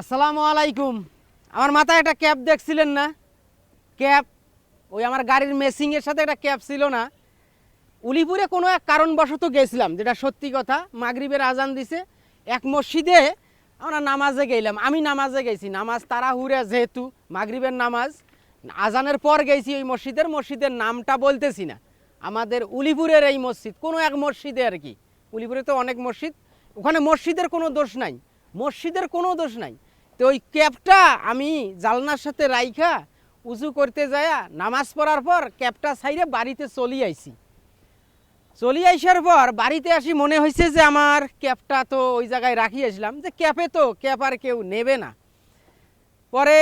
আসসালামু আলাইকুম। আমার মাথায় একটা ক্যাপ দেখছিলেন না? ক্যাপ? ওই আমার গাড়ির মেসিংয়ের সাথে একটা ক্যাপ ছিল না। উলিপুরে কোনো এক কারণবশত গেছিলাম, যেটা সত্যি কথা, মাগরিবের আজান দিছে। এক মসজিদে আমরা নামাজে গেলাম। আমি নামাজে গেছি। নামাজ তারা হুরে যেহেতু, মাগরিবের নামাজ। আজানের পর গেছি ওই মসজিদের। মসজিদের নামটা বলতেছি না। আমাদের উলিপুরের এই মসজিদ, কোনো এক মসজিদে আর কি। উলিপুরে তো অনেক মসজিদ। ওখানে মসজিদের কোনো দোষ নাই। মসজিদের কোনো দোষ নাই। তো ওই ক্যাবটা আমি জালনার সাথে রাইখা উঁচু করতে যায়া নামাজ পড়ার পর ক্যাবটা সাইরে বাড়িতে চলি আইছি। চলি আইসার পর বাড়িতে আসি মনে হয়েছে যে আমার ক্যাবটা তো ওই জায়গায় রাখি আসলাম যে ক্যাপে তো ক্যাপ আর কেউ নেবে না। পরে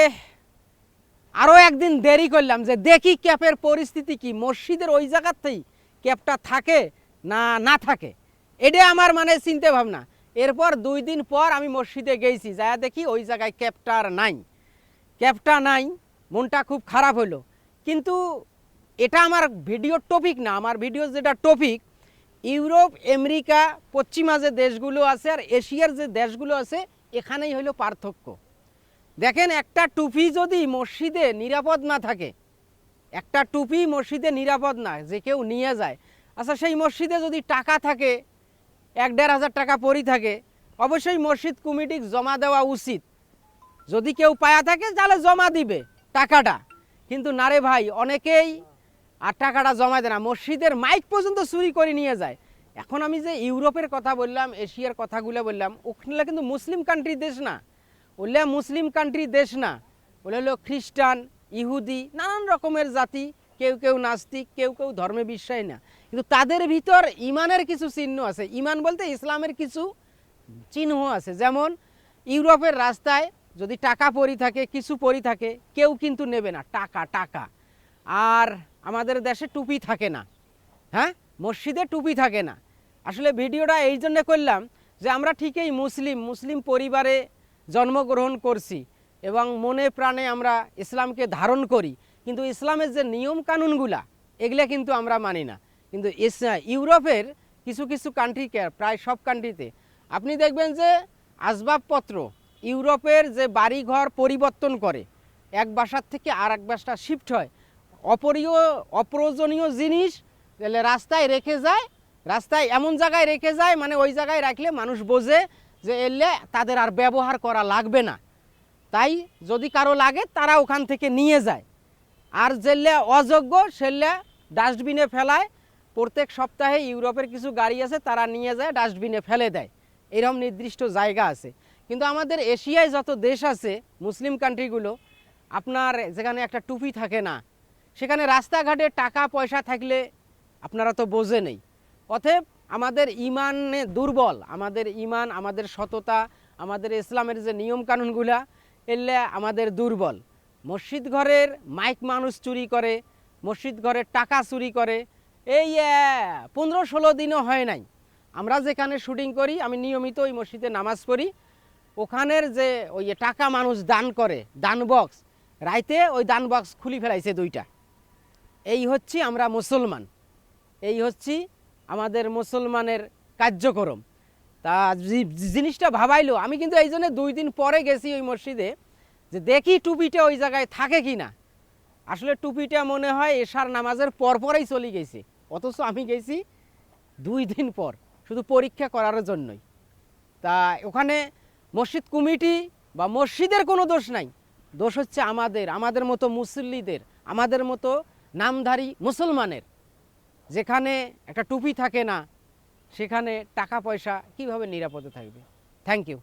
আরও একদিন দেরি করলাম যে দেখি ক্যাপের পরিস্থিতি কি, মসজিদের ওই জায়গাতেই ক্যাপটা থাকে না না থাকে। এটা আমার মানে চিন্তা ভাবনা এরপর দুই দিন পর আমি মসজিদে গেছি যা দেখি ওই জায়গায় ক্যাপটা আর নাই। ক্যাপটা নাই, মনটা খুব খারাপ হলো কিন্তু এটা আমার ভিডিও টপিক না, আমার ভিডিও যেটা টপিক ইউরোপ, আমেরিকা, পশ্চিমা যে দেশগুলো আছে আর এশিয়ার যে দেশগুলো আছে, এখানেই হলো পার্থক্য। দেখেন, একটা টুপি যদি মসজিদে নিরাপদ না থাকে, একটা টুপি মসজিদে নিরাপদ না, যে কেউ নিয়ে যায় আচ্ছা সেই মসজিদে যদি টাকা থাকে এক দেড় হাজার টাকা পরি থাকে। অবশ্যই মসজিদ কমিটি জমা দেওয়া উচিত। যদি কেউ পায়া থাকে, তাহলে জমা দিবে টাকাটা। কিন্তু না রে ভাই, অনেকেই আর টাকাটা জমা দেয় না। মসজিদের মাইক পর্যন্ত চুরি করে নিয়ে যায়। এখন আমি যে ইউরোপের কথা বললাম, এশিয়ার কথাগুলো বললাম ওখানে কিন্তু মুসলিম কান্ট্রি দেশ না। বললে মুসলিম কান্ট্রি দেশ না। বলে হলো খ্রিস্টান, ইহুদি, নানান রকমের জাতি। কেউ কেউ নাস্তিক, কেউ কেউ ধর্মে বিশ্বাসী না। কিন্তু তাদের ভিতর ইমানের কিছু চিহ্ন আছে। ইমান বলতে ইসলামের কিছু চিহ্ন আছে। যেমন ইউরোপের রাস্তায় যদি টাকা পরি থাকে, কিছু পরি থাকে, কেউ কিন্তু নেবে না। টাকা টাকা। আর আমাদের দেশে টুপি থাকে না। হ্যাঁ? মসজিদে টুপি থাকে না। আসলে ভিডিওটা এই জন্য করলাম যে আমরা ঠিকই মুসলিম। মুসলিম পরিবারে জন্মগ্রহণ করছি এবং মনে প্রাণে আমরা ইসলামকে ধারণ করি। কিন্তু ইসলামের যে নিয়ম কানুনগুলা, এগুলা কিন্তু আমরা মানি না। কিন্তু ইউরোপের কিছু কিছু কান্ট্রিকে প্রায় সব কান্ট্রিতে আপনি দেখবেন যে আসবাবপত্র ইউরোপের যে বাড়িঘর পরিবর্তন করে, এক বাসার থেকে আর এক বাসা শিফট হয়। অপরীয়, অপ্রয়োজনীয় জিনিস রাস্তায় রেখে যায়, রাস্তায় এমন জায়গায় রেখে যায় মানে ওই জায়গায় রাখলে মানুষ বোঝে যে এলে তাদের আর ব্যবহার করা লাগবে না। তাই যদি কারও লাগে, তারা ওখান থেকে নিয়ে যায়। আর যেলে অযোগ্য, সেলে ডাস্টবিনে ফেলায়। প্রত্যেক সপ্তাহে ইউরোপের কিছু গাড়ি আছে, তারা নিয়ে যায়, ডাস্টবিনে ফেলে দেয়। এরকম নির্দিষ্ট জায়গা আছে। কিন্তু আমাদের এশিয়ায় যত দেশ আছে, মুসলিম কান্ট্রিগুলো, আপনার যেখানে একটা টুপি থাকে না, সেখানে রাস্তাঘাটে টাকা পয়সা থাকলে আপনারা তো বোঝে নেই। অতএব আমাদের ইমানে দুর্বল, আমাদের ইমান আমাদের সততা, আমাদের ইসলামের যে নিয়ম কানুনগুলা এলে আমাদের দুর্বল। মসজিদ ঘরের মাইক মানুষ চুরি করে মসজিদ ঘরের টাকা চুরি করে। এই পনেরো ষোলো দিনও হয় নাই। আমরা যেখানে শুটিং করি, আমি নিয়মিত ওই মসজিদে নামাজ পড়ি। ওখানের যে ওই টাকা মানুষ দান করে, দান বক্স, রাইতে ওই দান বক্স খুলি ফেলাইছে দুইটা। এই হচ্ছে আমরা মুসলমান। এই হচ্ছে আমাদের মুসলমানের কার্যক্রম। তা জিনিসটা ভাবাইলো, আমি কিন্তু এই জন্য দুই দিন পরে গেছি ওই মসজিদে। যে দেখি টুপিটা ওই জায়গায় থাকে কি না। আসলে টুপিটা মনে হয় এশার নামাজের পরপরেই চলে গেছে। অথচ আমি গেছি দুই দিন পর, শুধু পরীক্ষা করার জন্যই। তা ওখানে মসজিদ কমিটি বা মসজিদের কোনো দোষ নাই। দোষ হচ্ছে আমাদের আমাদের মতো মুসল্লিদের, আমাদের মতো নামধারী মুসলমানের। যেখানে একটা টুপি থাকে না, সেখানে টাকা পয়সা কীভাবে নিরাপদে থাকবে? Thank you